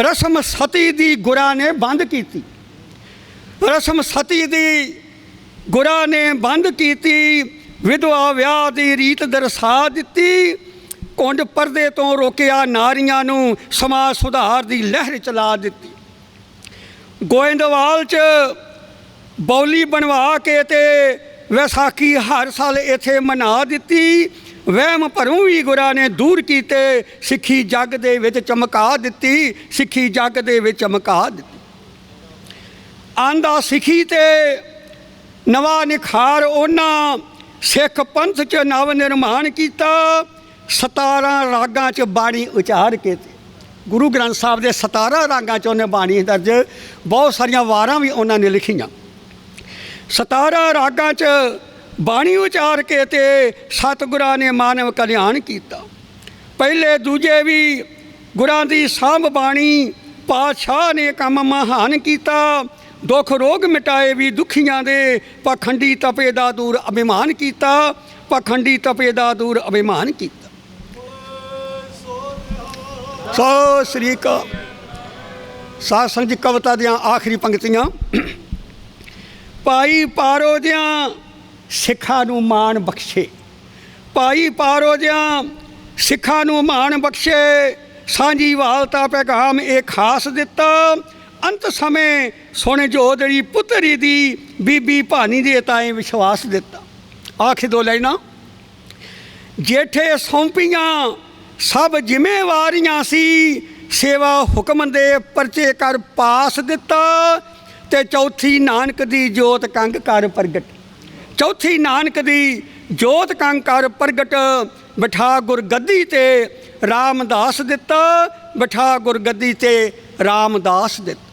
ਰਸਮ ਸਤੀ ਦੀ ਗੁਰਾਂ ਨੇ ਬੰਦ ਕੀਤੀ। ਰਸਮ ਸਤੀ ਦੀ ਗੁਰਾਂ ਨੇ ਬੰਦ ਕੀਤੀ, ਵਿਧਵਾ ਵਿਆਹ ਦੀ ਰੀਤ ਦਰਸਾ ਦਿੱਤੀ, ਕੁੰਡ ਪਰਦੇ ਤੋਂ ਰੋਕਿਆ ਨਾਰੀਆਂ ਨੂੰ ਸਮਾਜ ਸੁਧਾਰ ਦੀ ਲਹਿਰ ਚਲਾ ਦਿੱਤੀ। ਗੋਇੰਦਵਾਲ ਚ ਬੌਲੀ ਬਣਵਾ ਕੇ ਤੇ ਵਿਸਾਖੀ ਹਰ ਸਾਲ ਇੱਥੇ ਮਨਾ ਦਿੱਤੀ? ਵਹਿਮ ਭਰਮ ਵੀ ਗੁਰਾਂ ਨੇ ਦੂਰ ਕੀਤੇ। ਸਿੱਖੀ ਜੱਗ ਦੇ ਵਿੱਚ ਚਮਕਾ ਦਿੱਤੀ। ਸਿੱਖੀ ਜੱਗ ਦੇ ਵਿੱਚ ਚਮਕਾ ਦਿੱਤੀ। ਆਂਦਾ ਸਿੱਖੀ ਤੇ ਨਵਾਂ ਨਿਖਾਰ ਉਹਨਾਂ ਸਿੱਖ ਪੰਥ ਚ ਨਵ ਨਿਰਮਾਣ ਕੀਤਾ। 17 ਰਾਗਾਂ ਚ ਬਾਣੀ ਉਚਾਰ ਕੇ ਗੁਰੂ ਗ੍ਰੰਥ ਸਾਹਿਬ ਦੇ 17 ਰਾਗਾਂ ਚ ਉਹਨੇ ਬਾਣੀ ਦਰਜ। ਬਹੁਤ ਸਾਰੀਆਂ ਵਾਰਾਂ ਵੀ ਉਹਨਾਂ ਨੇ ਲਿਖੀਆਂ। 17 ਰਾਗਾਂ ਚ ਬਾਣੀ ਉਚਾਰ ਕੇ ਤੇ ਸਤਿਗੁਰਾਂ ਨੇ ਮਾਨਵ ਕਲਿਆਣ ਕੀਤਾ। ਪਹਿਲੇ ਦੂਜੇ ਵੀ ਗੁਰਾਂ ਦੀ ਸਾਂਭ ਬਾਣੀ ਪਾਤਸ਼ਾਹ ਨੇ ਕੰਮ ਮਹਾਨ ਕੀਤਾ। ਦੁੱਖ ਰੋਗ ਮਿਟਾਏ ਵੀ ਦੁਖੀਆਂ ਦੇ ਪਖੰਡੀ ਤਪੇ ਦਾ ਦੂਰ ਅਭਿਮਾਨ ਕੀਤਾ। ਪਖੰਡੀ ਤਪੇ ਦਾ ਦੂਰ ਅਭਿਮਾਨ ਕੀਤਾ। ਸੋ ਸ੍ਰੀ ਅਕਾਲ। ਸਾਧ ਸੰਗਤ ਕਵਿਤਾ ਦੀਆਂ ਆਖਰੀ ਪੰਕਤੀਆਂ। ਭਾਈ ਪਾਰੋ ਦਿਆਂ ਸਿੱਖਾਂ ਨੂੰ ਮਾਣ ਬਖਸ਼ੇ। ਭਾਈ ਪਾਰੋ ਦਿਆਂ ਸਿੱਖਾਂ ਨੂੰ ਮਾਣ ਬਖਸ਼ੇ। ਸਾਂਝੀ ਵਾਲਤਾ ਪੈਗਾਮ ਇਹ ਖਾਸ ਦਿੱਤਾ। ਅੰਤ ਸਮੇਂ ਸੋਨੇ ਜੋਦੜੀ ਪੁੱਤਰੀ ਦੀ ਬੀਬੀ ਭਾਨੀ ਦੇ ਤਾਏ ਵਿਸ਼ਵਾਸ ਦਿੱਤਾ। ਆਖੇ ਦੋ ਲੈਣਾ, ਜੇਠੇ ਸੌਂਪੀਆਂ ਸਭ ਜ਼ਿੰਮੇਵਾਰੀਆਂ ਸੀ, ਸੇਵਾ ਹੁਕਮ ਦੇ ਪਰਚੇ ਕਰ ਪਾਸ ਦਿੱਤਾ। ਤੇ ਚੌਥੀ ਨਾਨਕ ਦੀ ਜੋਤ ਕੰਗ ਕਰ ਪ੍ਰਗਟ। ਚੌਥੀ ਨਾਨਕ ਦੀ ਜੋਤ ਕੰਗ ਕਰ ਪ੍ਰਗਟ, ਬਿਠਾ ਗੁਰਗੱਦੀ ਤੇ ਰਾਮਦਾਸ ਦਿੱਤਾ, ਬਿਠਾ ਗੁਰਗੱਦੀ ਤੇ ਰਾਮਦਾਸ ਦਿੱਤਾ।